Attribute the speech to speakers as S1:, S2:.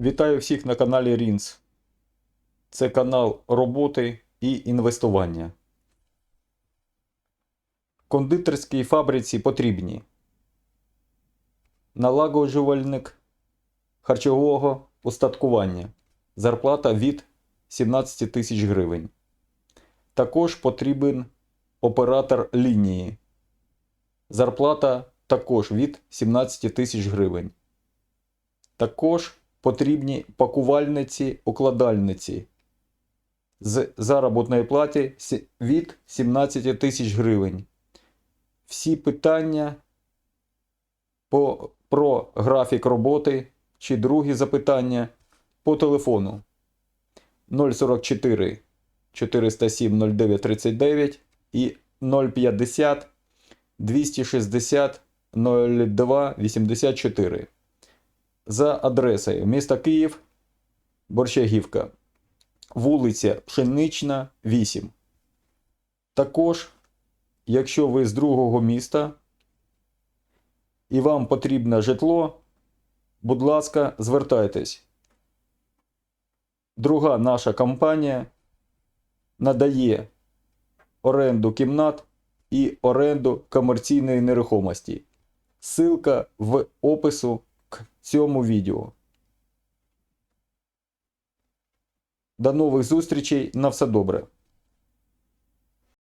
S1: Вітаю всіх на каналі Рінс. Це канал роботи і інвестування. Кондитерській фабриці потрібні налагоджувальник харчового устаткування. Зарплата від 17 тисяч гривень. Також потрібен оператор лінії. Зарплата також від 17 тисяч гривень. Також потрібні пакувальниці, укладальниці. З заробітної плати від 17 тисяч гривень. Всі питання по, про графік роботи чи другі запитання по телефону. 044 407 0939 і 050 260 02 84 за адресою міста Київ, Борщагівка, вулиця Пшенична, 8. Також, якщо ви з другого міста і вам потрібне житло, будь ласка, звертайтесь. Друга наша компанія надає оренду кімнат і оренду комерційної нерухомості. Ссылка в опису к цьому відео. До нових зустрічей. На все добре.